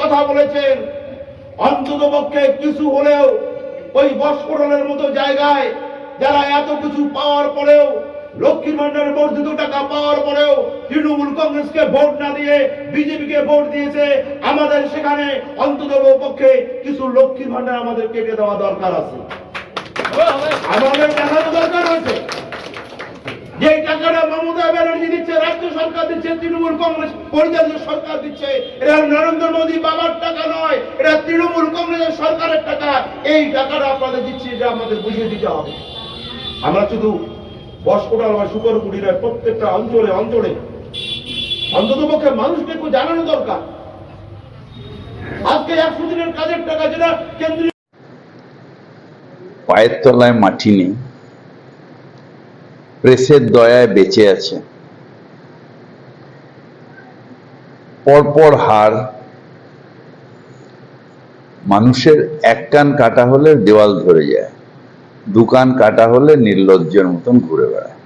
কথা বলেছেন। অন্তত পক্ষে কিছু হলেও ওই বস্ফোরণের মতো জায়গায় যারা এত কিছু পাওয়ার পরেও লক্ষ্মীর ভান্ডারের বর্ধিত টাকা পাওয়ার পরেও তৃণমূল কংগ্রেসকে ভোট না দিয়ে বিজেপিকে ভোট দিয়েছে আমাদের সেখানে অন্তত পক্ষে কিছু লক্ষ্মীর ভান্ডার আমাদের কেটে দেওয়া দরকার আছে। আমাদের দেখানো দরকার আছে সরকার দিচ্ছে, তৃণমূল কংগ্রেস, পরিচালিত সরকার দিচ্ছে। এটা নরেন্দ্র মোদী বাবার টাকা নয়, এটা তৃণমূল কংগ্রেসের সরকারের টাকা। এই টাকাটা আপনাদের দিচ্ছি, এটা আমাদের বুঝিয়ে দিতে হবে। আমরা শুধু বসকোটাল বা শুকরকুড়ি নয় প্রত্যেকটা অঞ্চলে অঞ্চলে, অন্তত পক্ষে মানুষকে একটু জানানো দরকার। আজকে একশো দিনের কাজের টাকা যেটা কেন্দ্রীয় পায়ের তলায় মাটি নেই, প্রেসের দয়ায় বেঁচে আছে। পরপর হার, মানুষের এক কান কাটা হলে দেওয়াল ধরে যায়, দু কান কাটা হলে নির্লজ্জের মতন ঘুরে বেড়ায়।